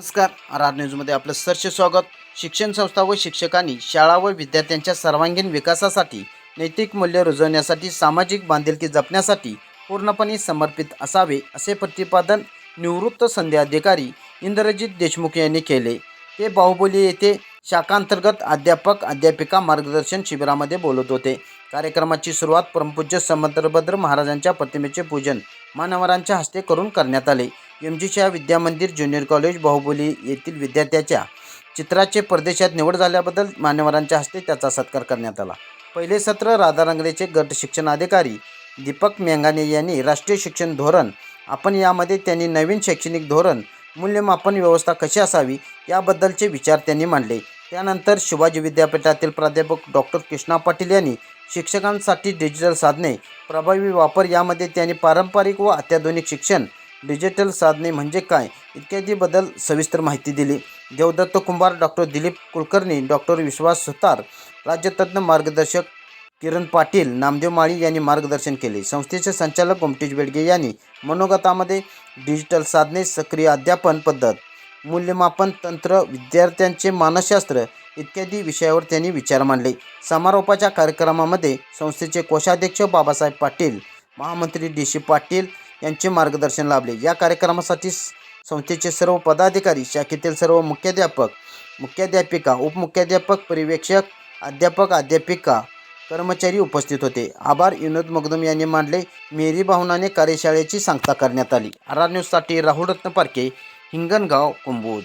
नमस्कार. R R न्यूजमध्ये आपलं सरचे स्वागत. शिक्षण संस्था व शिक्षकांनी शाळा व विद्यार्थ्यांच्या सर्वांगीण विकासासाठी नैतिक मूल्य रुजवण्यासाठी सामाजिक बांधिलकी जपण्यासाठी पूर्णपणे समर्पित असावे असे प्रतिपादन निवृत्त संधी अधिकारी इंद्रजित देशमुख यांनी केले. ते बाहुबली येथे शाखांतर्गत अध्यापक अध्यापिका मार्गदर्शन शिबिरामध्ये बोलत होते. कार्यक्रमाची सुरुवात परमपूज्य समंतभद्र महाराजांच्या प्रतिमेचे पूजन मानवरांच्या हस्ते करून करण्यात आले. M G Shah Vidyamandir junior college Bahubali येथील विद्यार्थ्याच्या चित्राचे परदेशात निवड झाल्याबद्दल मान्यवरांच्या हस्ते त्याचा सत्कार करण्यात आला. पहिले सत्र राधारंगलेचे गट शिक्षणाधिकारी दीपक मेंगाने यांनी राष्ट्रीय शिक्षण धोरण आपण यामध्ये त्यांनी नवीन शैक्षणिक धोरण मूल्यमापन व्यवस्था कशी असावी याबद्दलचे विचार त्यांनी मांडले. त्यानंतर शिवाजी विद्यापीठातील प्राध्यापक डॉक्टर कृष्णा पाटील यांनी शिक्षकांसाठी डिजिटल साधने प्रभावी वापर यामध्ये त्यांनी पारंपरिक व अत्याधुनिक शिक्षण डिजिटल साधने म्हणजे काय? इत्यादीबद्दल सविस्तर माहिती दिली. देवदत्त कुंभार डॉक्टर दिलीप कुलकर्णी डॉक्टर विश्वास सुतार राज्यतज्ञ मार्गदर्शक किरण पाटील नामदेव माळी यांनी मार्गदर्शन केले. संस्थेचे संचालक गोमटेश बेडगे यांनी मनोगतामध्ये डिजिटल साधने सक्रिय अध्यापन पद्धत मूल्यमापन तंत्र विद्यार्थ्यांचे मानसशास्त्र इत्यादी विषयावर त्यांनी विचार मांडले. समारोपाच्या कार्यक्रमामध्ये संस्थेचे कोषाध्यक्ष बाबासाहेब पाटील महामंत्री डी सी पाटील यांचे मार्गदर्शन लाभले. या कार्यक्रमासाठी संस्थेचे सर्व पदाधिकारी शाखेतील सर्व मुख्याध्यापक मुख्याध्यापिका उपमुख्याध्यापक पर्यवेक्षक अध्यापक अध्यापिका कर्मचारी उपस्थित होते. आभार विनोद मगदुम यांनी मांडले. मेरी भावनाने कार्यशाळेची सांगता करण्यात आली. आरा न्यूजसाठी राहुल रत्न पारखे हिंगणगाव कुंभोज.